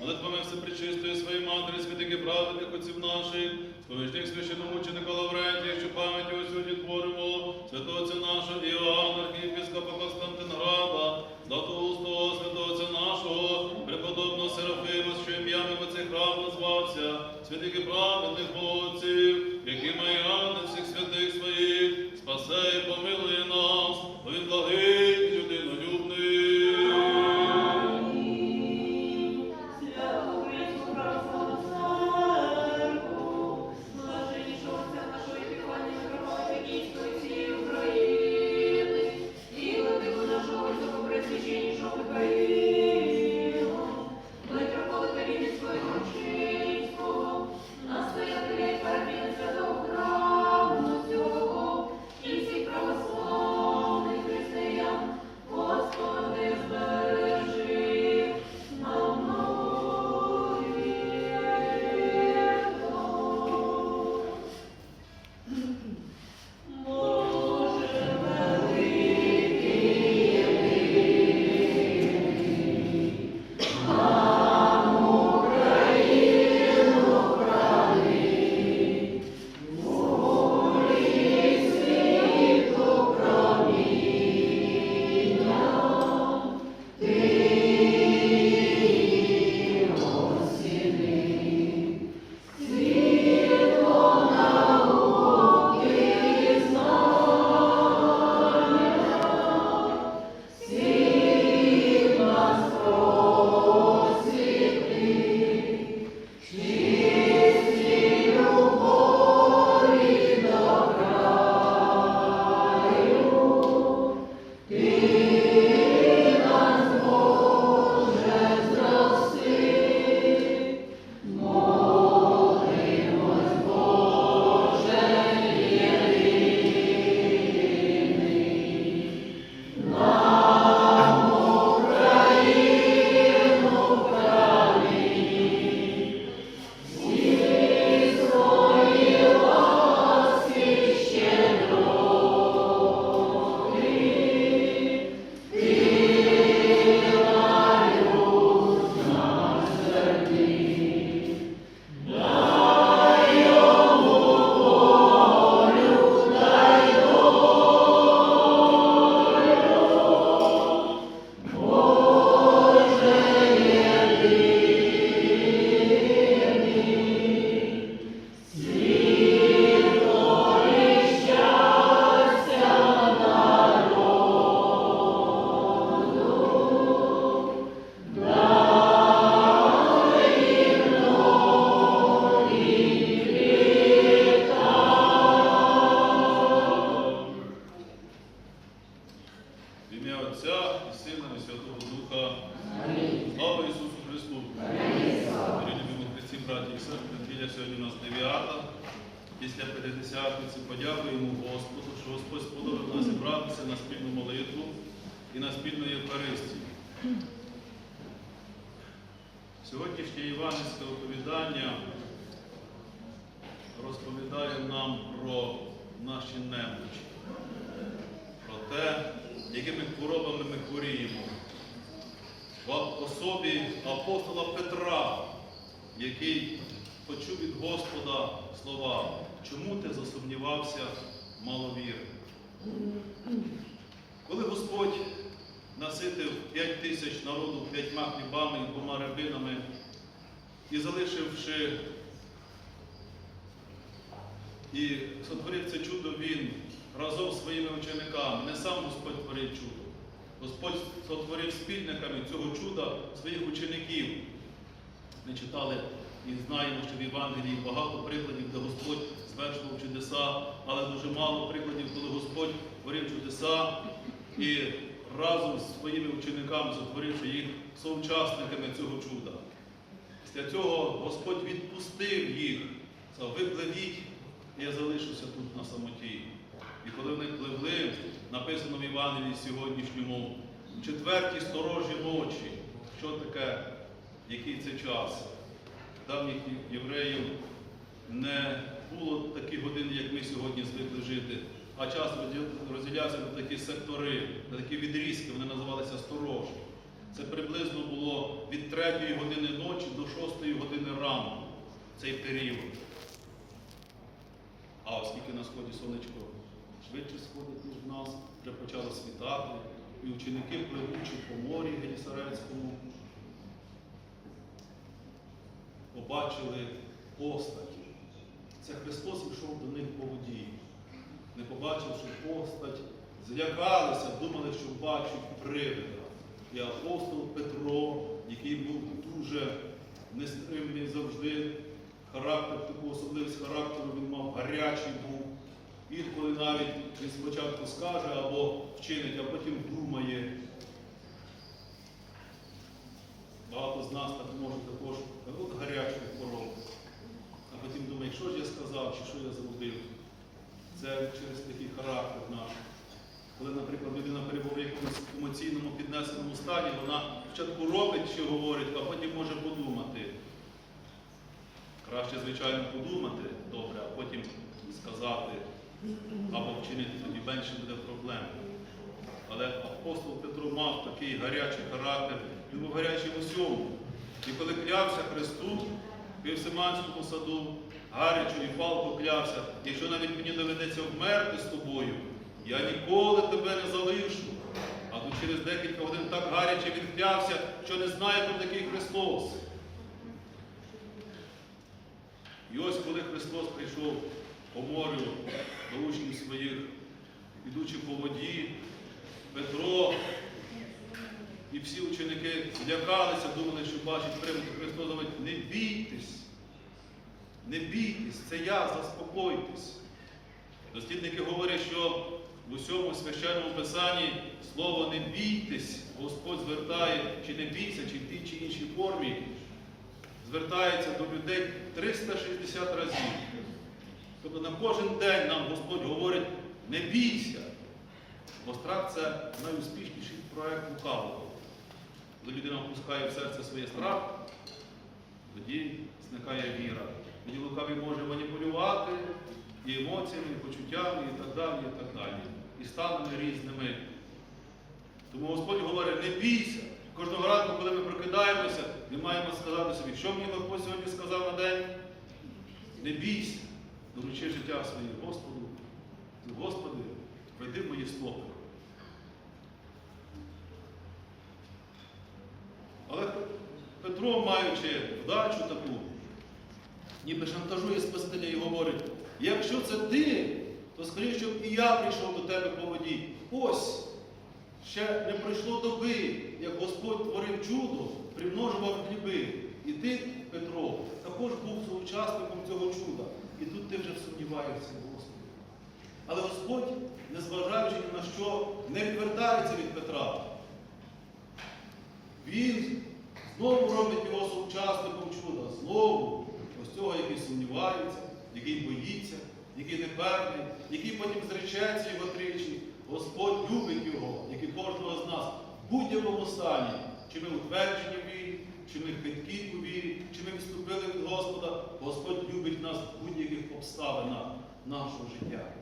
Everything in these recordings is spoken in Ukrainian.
Молитвами всепречистої своєї матері, святики праведних отців наших, сповічних священномученика Лаврентія, що пам'яті усюді творимо, святого Отця нашого Іоанна, архієпископа Константинграда, Златоустого, святого Отця нашого, преподобного Серафима, що ім'ями цей храм назвався, святики праведних отців, які маяни всіх святих своїх, спасе і помилує ти мало віри. Коли Господь наситив п'ять тисяч народу п'ятьма хлібами і двома рибинами і залишивши і сотворив це чудо Він разом з своїми учениками. Не сам Господь творив чудо. Господь сотворив спільниками цього чуда своїх учеників. Ми читали і знаємо, що в Євангелії багато прикладів, де Господь звершував чудеса, але дуже мало прикладів, коли Господь творив чудеса і разом з своїми учениками, сотворивши їх соучасниками цього чуда. Після цього Господь відпустив їх, сказав, ви пливіть, я залишуся тут на самоті. І коли вони пливли, написано в Євангелії сьогоднішньому, в четвертій сторожі ночі, що таке, який це час? Давніх євреїв не було таких годин, як ми сьогодні звикли жити, а час розділявся на такі сектори, на такі відрізки, вони називалися сторожі. Це приблизно було від 3 години ночі до 6 години ранку цей період. А оскільки на сході сонечко швидше сходить, ніж в нас, вже почало світати, і ученики, пливучи по морі Генісарецькому, побачили постать. Це Христос йшов до них по воді. Не побачивши постать, злякалися, думали, що бачать привида. І апостол Петро, який був дуже нестримний завжди, характер, таку особливість характеру він мав гарячий був. Інколи навіть він спочатку скаже або вчинить, а потім думає. Багато з нас так може також от гарячих порог. А потім думає, що ж я сказав, чи що я зробив. Це через такий характер наш. Коли, наприклад, людина перебуває в якомусь емоційному піднесеному стані, вона спочатку робить, що говорить, а потім може подумати. Краще, звичайно, подумати добре, а потім сказати або вчинити, тоді менше буде проблем. Але апостол Петро мав такий гарячий характер, він був гарячий в усьому. І коли клявся Христу в Євсиманському саду, гарячо і палко клявся, якщо навіть мені доведеться вмерти з тобою, я ніколи тебе не залишу. А тут через декілька годин так гаряче він клявся, що не знає, хто такий Христос. І ось коли Христос прийшов по морю до учнів своїх, ідучи по воді, Петро і всі ученики злякалися, думали, що бачать привид Христос говорить, не бійтесь, не бійтесь, це я, заспокойтесь. Дослідники говорять, що в усьому священному писанні слово не бійтесь, Господь звертає, чи не бійся, чи в тій чи іншій формі, звертається до людей 360 разів. Тобто на кожен день нам Господь говорить, не бійся. Бо страх це найуспішніший проект лукавого. Коли людина впускає в серце своє страх, тоді зникає віра. Тоді лукавий може маніпулювати і емоціями, і почуттями, і так далі, і так далі. І станами різними. Тому Господь говорить, не бійся. Кожного ранку, коли ми прокидаємося, ми маємо сказати собі, що мені Господь сьогодні сказав на день? Не бійся, доручи життя своє Господу. Господи, веди в мої стопи. Але Петро, маючи вдачу таку, ніби шантажує Спасителя і говорить, якщо це ти, то скоріше, щоб і я прийшов до тебе по воді. Ось, ще не пройшло доби, як Господь творив чудо, примножував хліби. І ти, Петро, також був соучасником цього чуда. І тут ти вже сумніваєшся, Господи. Але Господь, незважаючи ні на що, не відвертається від Петра. Він знову робить його соучасником чуда. Знову ось цього, який сумнівається, який боїться, який непевний, який потім зречеться його тричі. Господь любить його, як і кожного з нас, в будь-якому стані. Чи ми утверджені в вірі, чи ми хиткі у вірі, чи ми відступили від Господа, Господь любить нас в будь-яких обставинах нашого життя.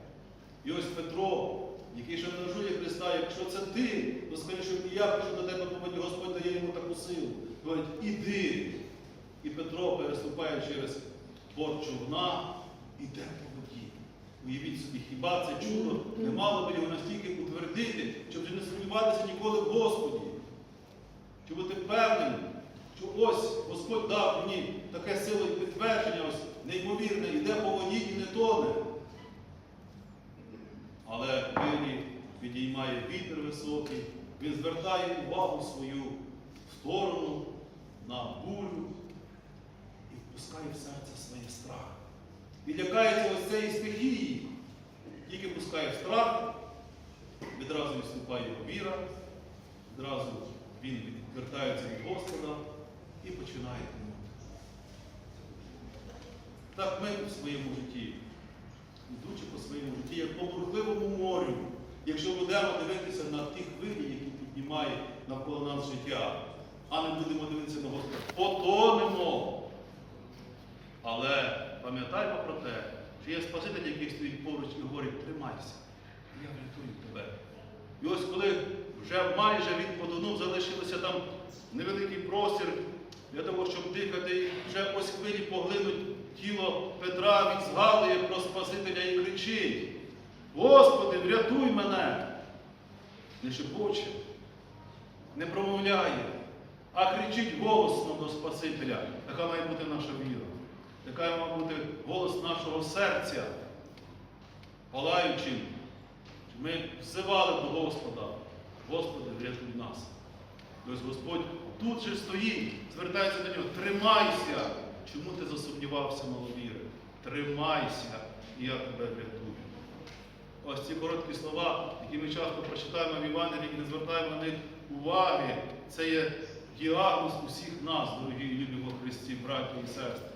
І ось Петро, який шантажує Христа, якщо це ти, то скажи, щоб і я прийшов до тебе по Господь дає йому таку силу. Говорить, іди. І Петро переступає через борт човна, іде по воді. Уявіть собі, хіба це чудо не мало би його настільки утвердити, щоб не сумніватися ніколи в Господі. Щоб бути впевненим, що ось Господь дав мені таке силу підтвердження, ось неймовірне, йде по воді і не тоне. Але вирі підіймає вітер високий, він звертає увагу свою в сторону, на бурю і впускає в серце своє страх. І лякається ось цієї стихії, тільки пускає страх, відразу відступає його віра, відразу він відвертається від Господа і починає тонути. Так ми в своєму житті йдучи по своєму житті, як по бурхливому морю, якщо будемо дивитися на ті хвилі, які піднімає навколо нас життя, а не будемо дивитися на Господа, потонемо. Але пам'ятаймо про те, що є Спаситель, який стоїть поруч і говорить, тримайся, я врятую тебе. І ось коли вже майже він потонув, залишилося там невеликий простір для того, щоб дихати, і вже ось хвилі поглинуть тіло Петра, він згадує про Спасителя і кричить: Господи, врятуй мене! Не шепоче, не промовляє, а кричить голосно до Спасителя. Така має бути наша віра, така має бути голос нашого серця, палаючим. Ми взивали до Господа. Господи, врятуй нас. Ось Господь тут же стоїть, звертається до нього. Тримайся! Чому ти засумнівався, маловіри? Тримайся, і я тебе врятую. Ось ці короткі слова, які ми часто прочитаємо в Євангелії і не звертаємо на них уваги. Це є діагноз усіх нас, дорогі і любі во Христі, браті і сестри.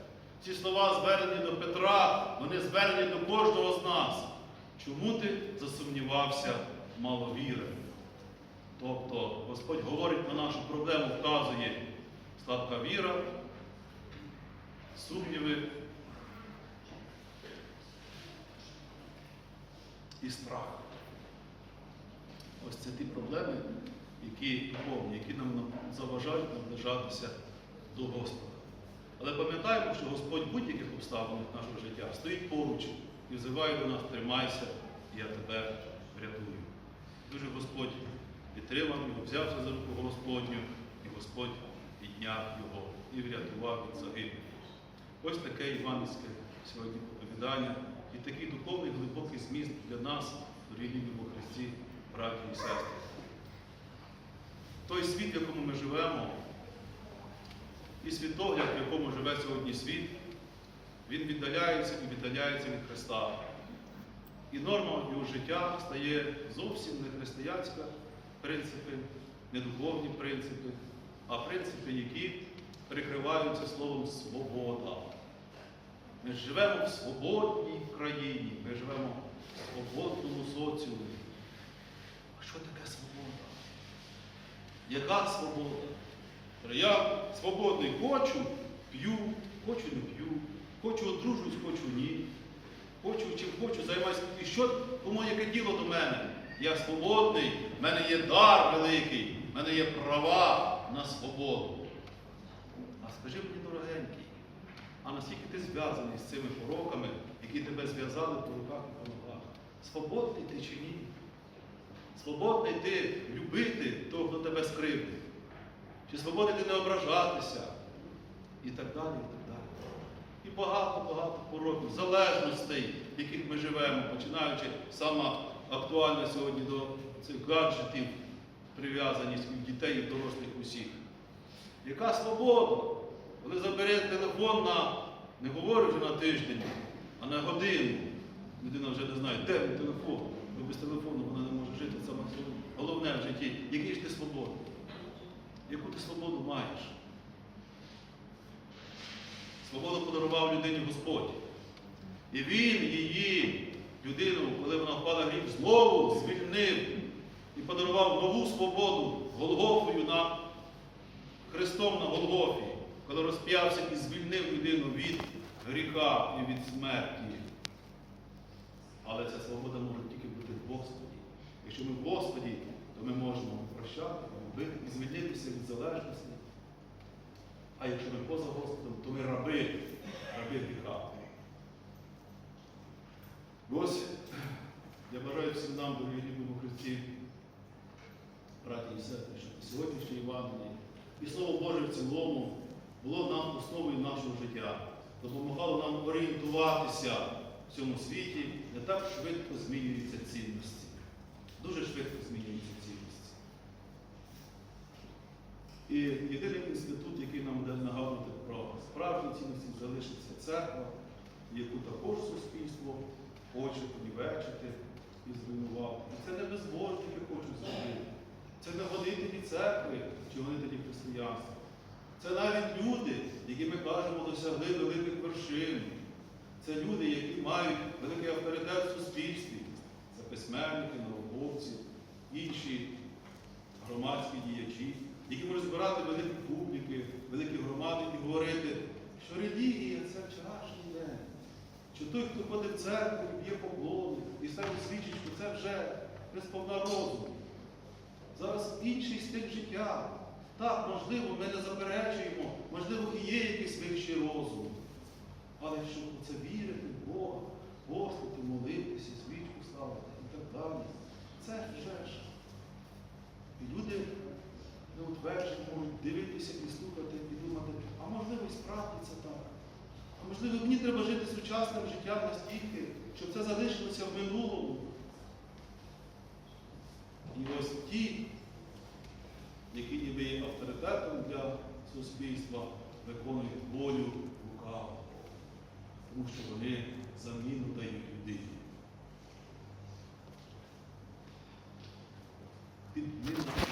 Ці слова звернені до Петра, вони звернені до кожного з нас. Чому ти засумнівався маловіри? Тобто Господь говорить на нашу проблему, вказує слабка віра, сумніви і страх. Ось це ті проблеми, які духовні, які нам заважають наближатися до Господа. Але пам'ятаємо, що Господь в будь-яких обставинах нашого життя стоїть поруч і взиває до нас, тримайся, я тебе врятую. Дуже Господь підтримав його, взявся за руку Господню, і Господь підняв його і врятував від загибелі. Ось таке іванівське сьогодні оповідання і такий духовний глибокий зміст для нас, дорогі во Христі, браті і сестри. Той світ, в якому ми живемо, і світогляд, в якому живе сьогодні світ, він віддаляється і віддаляється від Христа. І норма його життя стає зовсім не християнська принципи, не духовні принципи, а принципи, які прикриваються словом свобода. Ми живемо в свободній країні, ми живемо в свободному соціумі. А що таке свобода? Яка свобода? Я свободний хочу, п'ю, хочу не п'ю, хочу одружуюсь, хочу ні. Хочу чим хочу, займаюся. І що кому яке діло до мене? Я свободний, в мене є дар великий, в мене є права на свободу. А скажи мені, дорогенький, а наскільки ти зв'язаний з цими пороками, які тебе зв'язали по руках і по ногах? Свободний ти чи ні? Свободний ти любити того, хто тебе скривдив? Чи свободний ти не ображатися? І так далі, і так далі. І багато-багато пороків, залежностей, в яких ми живемо, починаючи сама актуальна сьогодні до цих гаджетів, прив'язаність і дітей і дорослих усіх. Яка свобода? Коли забере телефон на, не говорю вже на тиждень, а на годину. Людина вже не знає, де телефон. Бо без телефону вона не може жити. Це саме головне в житті. Який ж ти свободний? Яку ти свободу маєш? Свободу подарував людині Господь. І Він її, людину, коли вона впала в гріх, знову звільнив і подарував нову свободу Голгофою на Христом на Голгофі, коли розп'явся і звільнив людину від гріха і від смерті. Але ця свобода може тільки бути в Господі. Якщо ми в Господі, то ми можемо прощати, звільнитися від залежності. А якщо ми поза Господом, то ми раби, раби гріха. Ось я бажаю всім нам, дорогі любимо Христі, браті і сестри, щоб сьогоднішнє Євангеліє і Слово Боже в цілому було нам основою нашого життя, допомагало нам орієнтуватися в цьому світі, де так швидко змінюються цінності. Дуже швидко змінюються цінності. І єдиний інститут, який нам буде нагадувати про справжні цінності, залишиться церква, яку також суспільство хоче понівечити і зруйнувати. І це не безбожники хочуть зробити. Це не гонителі церкви чи гонителі християнства. Це навіть люди, які ми кажемо, досягли великих вершин. Це люди, які мають великий авторитет в суспільстві. Це письменники, науковці, інші громадські діячі, які можуть збирати великі публіки, великі громади і говорити, що релігія це вчорашній день. Що той, хто ходить в церкву, б'є поклони, і ставить свічечку, це вже не сповна розуму. Зараз інший стиль життя. Так, можливо, ми не заперечуємо, можливо, і є якийсь вищий розум. Але що це вірити в Бога, постити, молитися, свічку ставити і так далі. Це вже ж. І люди неутверджені можуть дивитися і слухати, і думати, а можливо і справді це так. А можливо, мені треба жити сучасним життям настільки, щоб це залишилося в минулому. І ось ті, які ніби є авторитетом для суспільства, виконують волю лукавого, тому що вони заміну дають людині. Підмінна.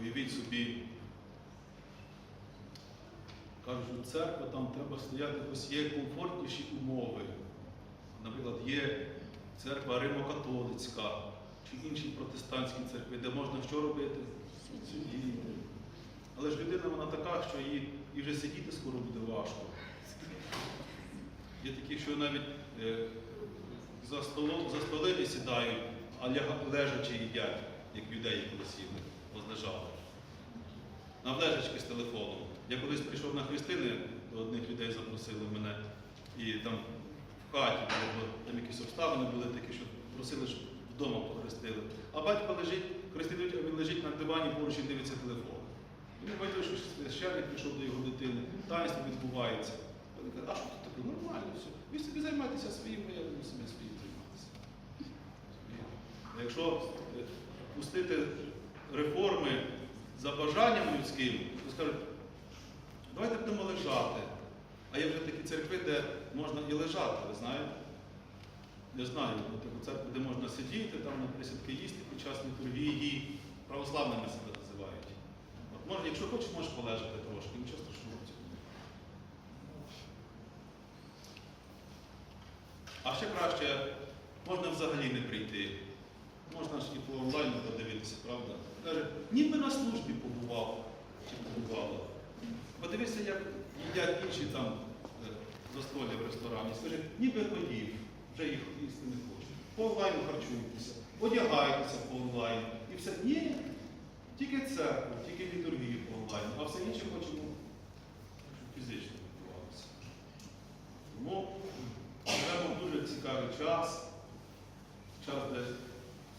Уявіть собі, кажуть, церква там треба стояти, ось є комфортніші умови. Наприклад, є церква Римо-католицька чи інші протестантські церкви, де можна що робити? Сидіти. Але ж людина вона така, що їй і вже сидіти скоро буде важко. Є такі, що навіть е, за, столом, за столи не сідають, а лежачи їдять, як юдеї колись їли, возлежали. На лежачки з телефоном. Я колись прийшов на хрестини, до одних людей запросили мене, і там в хаті було, там якісь обставини були такі, що просили, щоб вдома похрестили. А батько лежить, хрестить, а він лежить на дивані, поруч і дивиться телефон. Він бачив, що священник прийшов до його дитини, таїнство відбувається. Вони кажуть, а що тут таке? Нормально все. Ви собі займайтеся своїм, я буду собі своїм займатися. Якщо е, пустити реформи за бажанням людським, то скажуть, давайте будемо лежати. А є вже такі церкви, де можна і лежати, ви знаєте? Я знаю, таку церкву, де можна сидіти, там на присідки їсти під час літургії, православними себе називають. От може, якщо хочеш, можеш полежати трошки, нічого страшного А ще краще, можна взагалі не прийти. Можна ж і по онлайну подивитися, правда? Каже, ніби на службі побував чи побувала. Подивися, як їдять інші там е, застолля в ресторані. Скажи, ніби поїв, вже їх їсти не хочу. По онлайну харчуйтеся, одягайтеся по онлайну. І все. Ні, тільки церкву, тільки літургію по онлайну, а все інше хочемо, фізично відбувалося. Тому живемо дуже цікавий час, час, де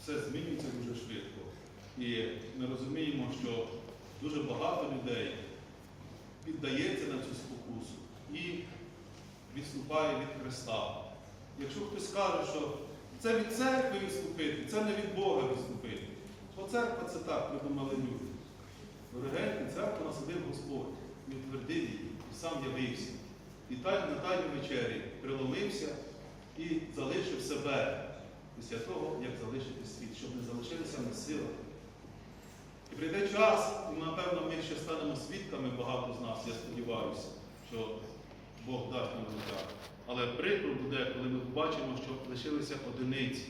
все змінюється дуже швидко. І ми розуміємо, що дуже багато людей піддається на цю спокусу і відступає від Христа. Якщо хтось скаже, що це від церкви відступити, це не від Бога відступити, то церква це так, придумали люди. Дорогенькі, церкву насадив Господь і утвердив її, і сам явився. І на тайній вечері приломився і залишив себе після того, як залишити світ, щоб не залишилися ми сила. І прийде час, і напевно ми ще станемо свідками, багато з нас, я сподіваюся, що Бог дасть нам життя. Але прикро буде, коли ми побачимо, що лишилися одиниці,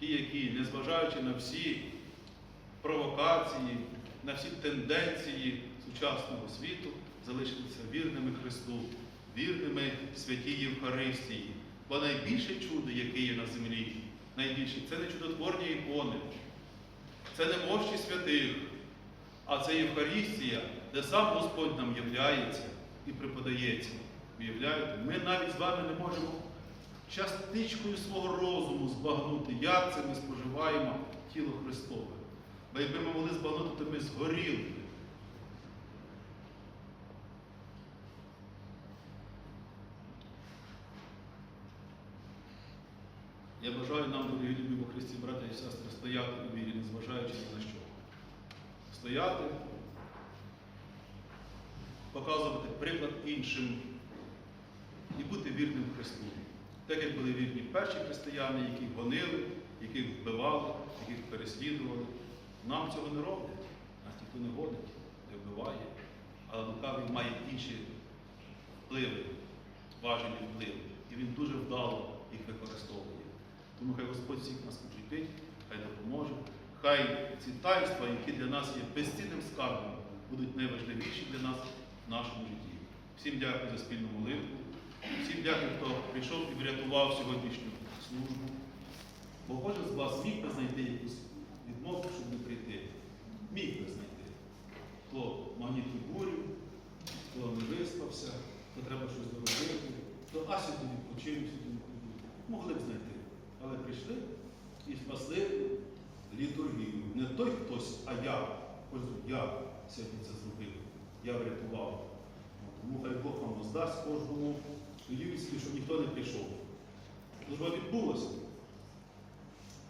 ті, які, незважаючи на всі провокації, на всі тенденції сучасного світу, залишилися вірними Христу, вірними святій Євхаристії. Бо найбільше чудо, яке є на землі, найбільше, це не чудотворні ікони, це не мощі святих, а це Євхаристія, де сам Господь нам являється і преподається. Уявляєте? Ми навіть з вами не можемо частичкою свого розуму збагнути, як це ми споживаємо тіло Христове. Бо якби ми могли збагнути, то ми згоріли. Я бажаю нам, дорогі любі во Христі, браття і сестри, стояти у вірі, незважаючи ні на що. Стояти, показувати приклад іншим і бути вірним Христу. Так як були вірні перші християни, яких гонили, яких вбивали, яких переслідували. Нам цього не роблять, нас ніхто не гонить, не вбиває. Але лукавий має інші впливи, важелі впливи. І він дуже вдало їх використовує. Тому хай Господь всіх нас укріпить, хай допоможе. Хай ці таїнства, які для нас є безцінним скарбом, будуть найважливіші для нас в нашому житті. Всім дякую за спільну молитву. Всім дякую, хто прийшов і врятував сьогоднішню службу. Бо кожен з вас міг би знайти якусь відмову, щоб не прийти. Міг би знайти. Хто магнітну бурю, хто не виспався, хто треба щось доробити. то а сюди відпочинок, сюди відпочинок. Могли б знайти. Але прийшли і спасли літургію. Не той хтось, а я. Ось я сьогодні це зробив. Я врятував. Тому хай Бог вам воздасть кожному Львівській, щоб ніхто не прийшов. Служба відбулася.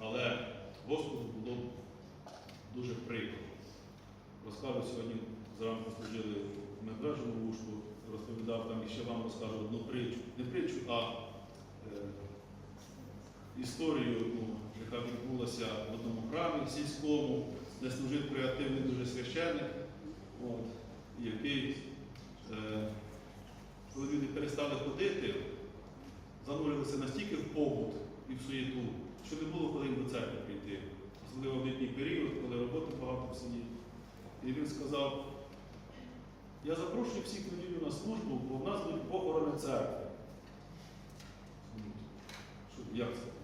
Але Господу було дуже прикро. Розкажу сьогодні, зранку служили в Медвежому вушку, розповідав там і ще вам розкажу одну притчу. Не притчу, а е, історію, ну, яка відбулася в одному храмі сільському, де служив креативний дуже священник, от, який, е, коли люди перестали ходити, занурилися настільки в побут і в суєту, що не було коли їм до церкви прийти. Особливо в літній період, коли роботи багато в селі. І він сказав, я запрошую всіх неділю на службу, бо в нас будуть похорони церкви. Як це?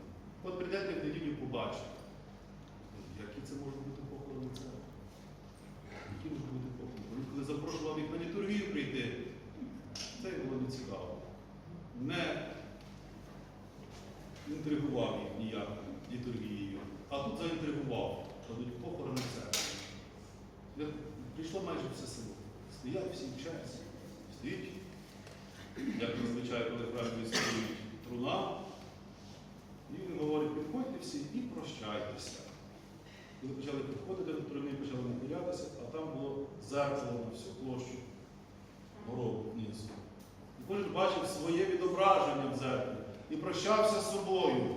От прийдете в неділю побачите. Які це можуть бути похорони церкви? Які можуть бути похорони? Він коли запрошував їх на літургію прийти, це було не цікаво. Не інтригував їх ніяк літургією. А тут заінтригував, що будуть похорони церкви. Прийшло майже все село. Стоять всі вчаться. Стоїть, як зазвичай, коли правильно стоїть труна. І він говорить, підходьте всі і прощайтеся. Коли почали підходити до труни, почали нахилятися, а там було зеркало на всю площу горобу внизу. І кожен бачив своє відображення в зеркалі і прощався з собою.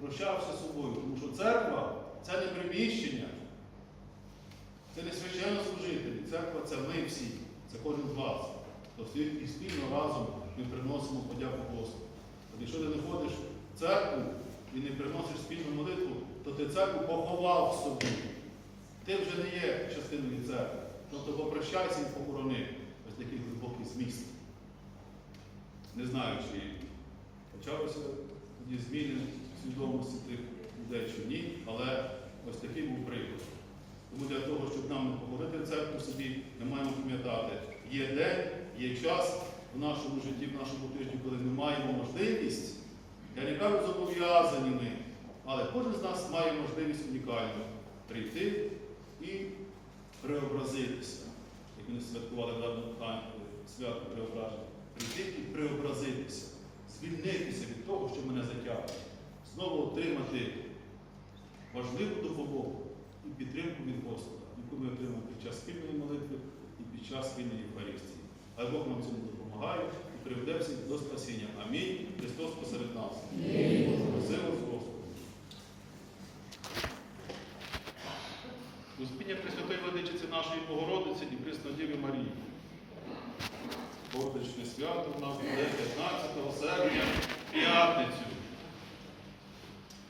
Прощався з собою, тому що церква це не приміщення, це не священнослужителі, церква це ми всі, це кожен з вас. Тобто і спільно разом ми приносимо подяку Господу. Якщо ти не ходиш в церкву і не приносиш спільну молитву, то ти церкву поховав в собі. Ти вже не є частиною церкви. Тобто попрощайся і похорони. Ось такий глибокий зміст. Не знаю, чи почалися тоді зміни в свідомості тих людей чи ні, але ось такий був приклад. Тому для того, щоб нам не похорити церкву собі, ми маємо пам'ятати, є день, є час в нашому житті, в нашому тижні, коли ми маємо можливість, я не кажу зобов'язані ми, але кожен з нас має можливість унікально прийти і преобразитися. Як вони святкували давно свято преображення. Прийти і преобразитися, звільнитися від того, що мене затягує, знову отримати важливу допомогу і підтримку від Господа, яку ми отримаємо під час спільної молитви і під час спільної Євхаристії. А Бог нам в цьому допомагає і приведе всіх до спасіння. Амінь. Христос посеред нас. Сила з Господом. Успіння Пресвятої Владичиці нашої Богородиці і Преснодіви Марії. Богородичне свято в нас буде 15 серпня, п'ятницю.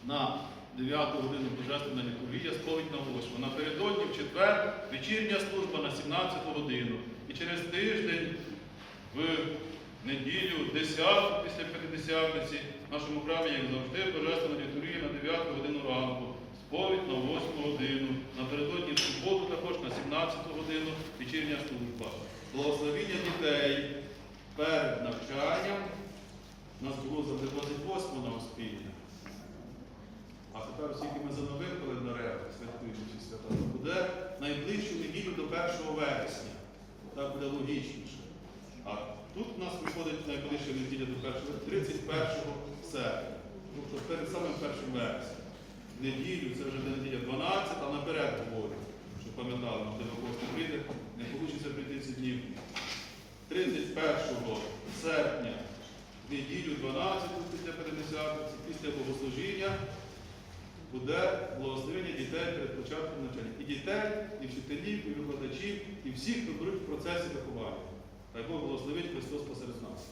На 9 годину Божественна літургія, сповідь на 8. Напередодні в четвер вечірня служба на 17 годину. І через тиждень в неділю, 10 після П'ятидесятниці, в нашому храмі, як завжди, Божественна літургія на 9 годину ранку, сповідь на 8 годину. Напередодні в суботу також на 17 годину вечірня служба. Благословіння дітей перед навчанням. У нас було завжди 28 на успіння. А тепер, оскільки ми за новим календарем святкуємо ці свята, буде найближчу неділю до 1 вересня. Так буде логічніше. Тут у нас виходить найближча неділя до 1 31 серпня. Тобто перед самим 1 вересня. Неділю, це вже неділя 12, а наперед говорю, щоб пам'ятали, можливо, не прийде, не вийде прийти ці днів. 31 серпня, неділю 12 після 50, після богослужіння буде благословення дітей перед початком навчання. І дітей, і вчителів, і викладачів, і всіх, хто беруть в процесі виховання. Хай Бог благословить Христос посеред нас.